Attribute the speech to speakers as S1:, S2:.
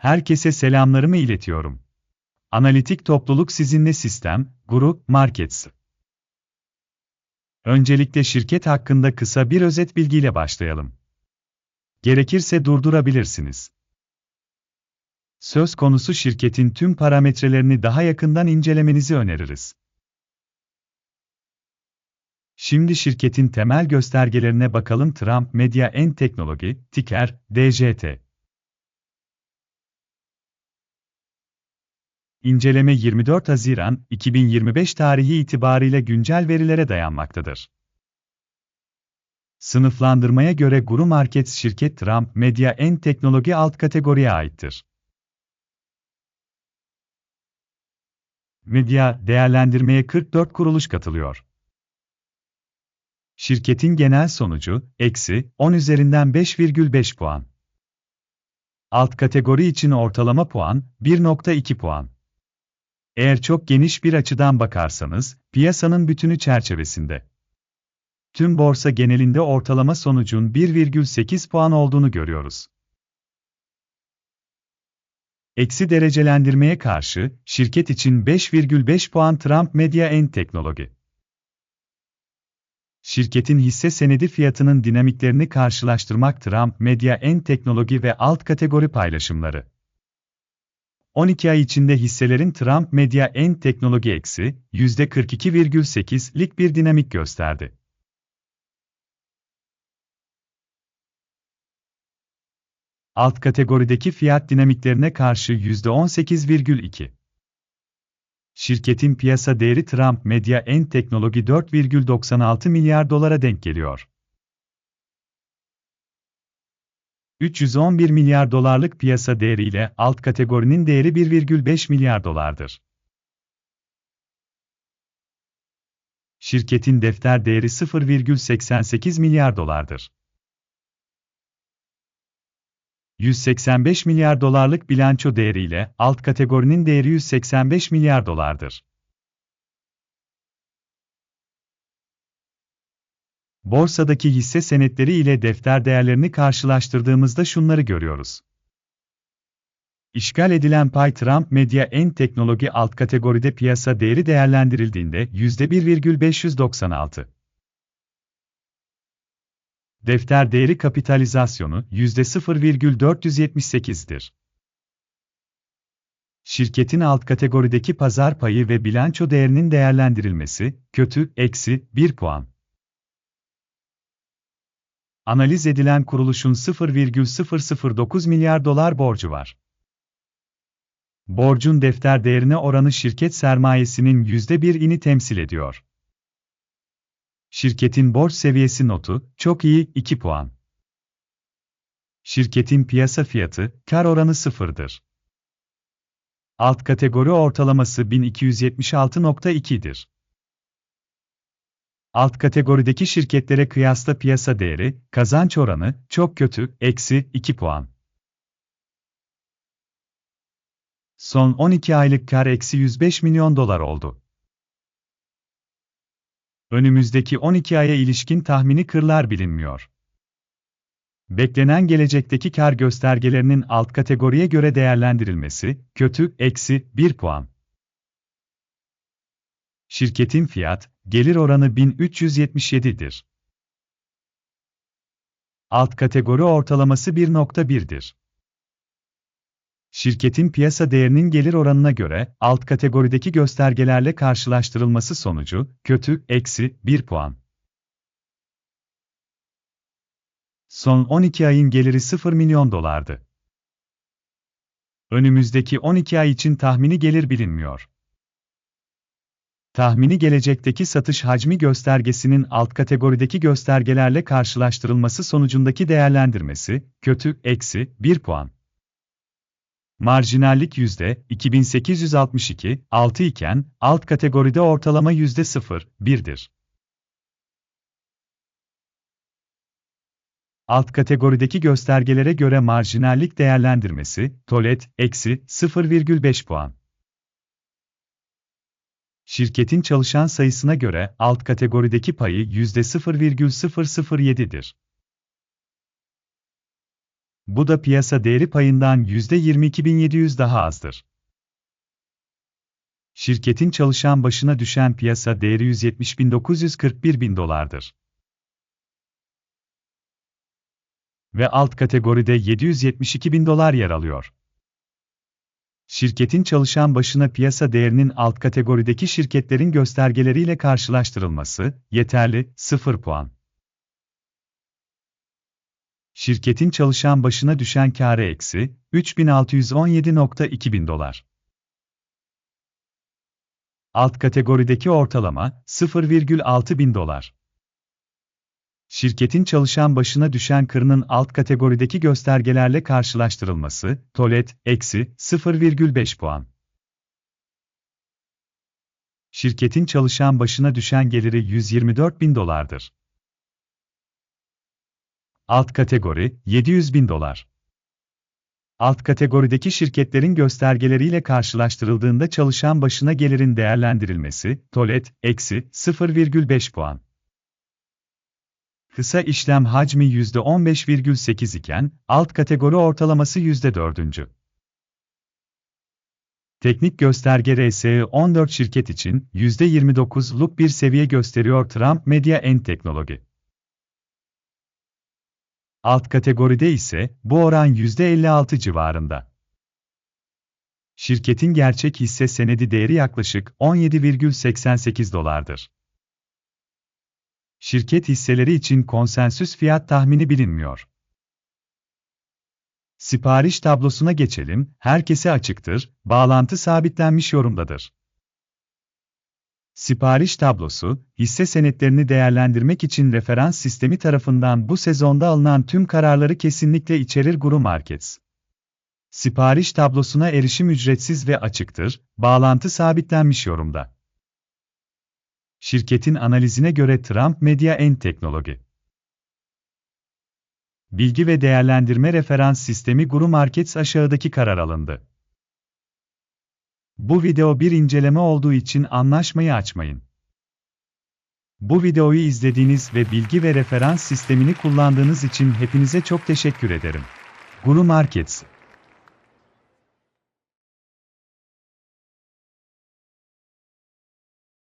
S1: herkese selamlarımı iletiyorum. Analitik topluluk sizinle sistem, guru, markets. Öncelikle şirket hakkında kısa bir özet bilgiyle başlayalım. Gerekirse durdurabilirsiniz. Söz konusu şirketin tüm parametrelerini daha yakından incelemenizi öneririz. Şimdi şirketin temel göstergelerine bakalım Trump Media en Teknoloji, ticker, DJT. İnceleme 24 Haziran 2025 tarihi itibariyle güncel verilere dayanmaktadır. Sınıflandırmaya göre Guru Markets şirket Trump Media en teknoloji alt kategoriye aittir. Medya değerlendirmeye 44 kuruluş katılıyor. Şirketin genel sonucu, eksi 10 üzerinden 5,5 puan. Alt kategori için ortalama puan, 1.2 puan. Eğer çok geniş bir açıdan bakarsanız, piyasanın bütünü çerçevesinde. Tüm borsa genelinde ortalama sonucun 1,8 puan olduğunu görüyoruz. Eksi derecelendirmeye karşı, şirket için 5,5 puan Trump Media en Teknoloji. Şirketin hisse senedi fiyatının dinamiklerini karşılaştırmak Trump Media en Teknoloji ve alt kategori paylaşımları. 12 ay içinde hisselerin Trump Media en Teknoloji eksi %42,8'lik bir dinamik gösterdi. Alt kategorideki fiyat dinamiklerine karşı %18,2. Şirketin piyasa değeri Trump Media en Teknoloji 4,96 milyar dolara denk geliyor. 311 milyar dolarlık piyasa değeriyle alt kategorinin değeri 1,5 milyar dolardır. Şirketin defter değeri 0,88 milyar dolardır. 185 milyar dolarlık bilanço değeriyle alt kategorinin değeri 185 milyar dolardır. Borsadaki hisse senetleri ile defter değerlerini karşılaştırdığımızda şunları görüyoruz. İşgal edilen pay Trump Media en teknoloji alt kategoride piyasa değeri değerlendirildiğinde %1,596. Defter değeri kapitalizasyonu %0,478'dir. Şirketin alt kategorideki pazar payı ve bilanço değerinin değerlendirilmesi, kötü, eksi, 1 puan. Analiz edilen kuruluşun 0,009 milyar dolar borcu var. Borcun defter değerine oranı şirket sermayesinin %1'ini temsil ediyor. Şirketin borç seviyesi notu, çok iyi, 2 puan. Şirketin piyasa fiyatı, kar oranı sıfırdır. Alt kategori ortalaması 1276.2'dir. Alt kategorideki şirketlere kıyasla piyasa değeri, kazanç oranı, çok kötü, eksi 2 puan. Son 12 aylık kar eksi 105 milyon dolar oldu. Önümüzdeki 12 aya ilişkin tahmini kırlar bilinmiyor. Beklenen gelecekteki kar göstergelerinin alt kategoriye göre değerlendirilmesi, kötü, eksi 1 puan. Şirketin fiyat, gelir oranı 1377'dir. Alt kategori ortalaması 1.1'dir. Şirketin piyasa değerinin gelir oranına göre alt kategorideki göstergelerle karşılaştırılması sonucu kötü eksi 1 puan. Son 12 ayın geliri 0 milyon dolardı. Önümüzdeki 12 ay için tahmini gelir bilinmiyor. Tahmini gelecekteki satış hacmi göstergesinin alt kategorideki göstergelerle karşılaştırılması sonucundaki değerlendirmesi, kötü, eksi, 1 puan. Marjinallik yüzde 2862, 6 iken, alt kategoride ortalama yüzde 0, 1'dir. Alt kategorideki göstergelere göre marjinallik değerlendirmesi, TOLET, eksi 0,5 puan. Şirketin çalışan sayısına göre alt kategorideki payı %0,007'dir. bu da piyasa değeri payından %22.700 daha azdır. Şirketin çalışan başına düşen piyasa değeri 170.941 bin dolardır. Ve alt kategoride 772 bin dolar yer alıyor. Şirketin çalışan başına piyasa değerinin alt kategorideki şirketlerin göstergeleriyle karşılaştırılması, yeterli, 0 puan. Şirketin çalışan başına düşen kârı eksi, 3617.2 bin dolar. Alt kategorideki ortalama, 0,6 bin dolar. Şirketin çalışan başına düşen kırının alt kategorideki göstergelerle karşılaştırılması, TOLET, eksi 0,5 puan. Şirketin çalışan başına düşen geliri 124 bin dolardır. Alt kategori, 700 bin dolar. Alt kategorideki şirketlerin göstergeleriyle karşılaştırıldığında çalışan başına gelirin değerlendirilmesi, TOLET, eksi 0,5 puan. Kısa işlem hacmi %15,8 iken, alt kategori ortalaması %4. Teknik gösterge RSE 14 şirket için %29'luk bir seviye gösteriyor Trump Media and Technology. Alt kategoride ise bu oran %56 civarında. Şirketin gerçek hisse senedi değeri yaklaşık 17,88 dolardır. Şirket hisseleri için konsensüs fiyat tahmini bilinmiyor. Sipariş tablosuna geçelim, herkese açıktır, bağlantı sabitlenmiş yorumdadır. Sipariş tablosu, hisse senetlerini değerlendirmek için referans sistemi tarafından bu sezonda alınan tüm kararları kesinlikle içerir Guru Markets. Sipariş tablosuna erişim ücretsiz ve açıktır, bağlantı sabitlenmiş yorumda. Şirketin analizine göre Trump Media and Technology. Bilgi ve değerlendirme referans sistemi Guru Markets aşağıdaki karar alındı. Bu video bir inceleme olduğu için anlaşmayı açmayın. Bu videoyu izlediğiniz ve bilgi ve referans sistemini kullandığınız için hepinize çok teşekkür ederim. Guru Markets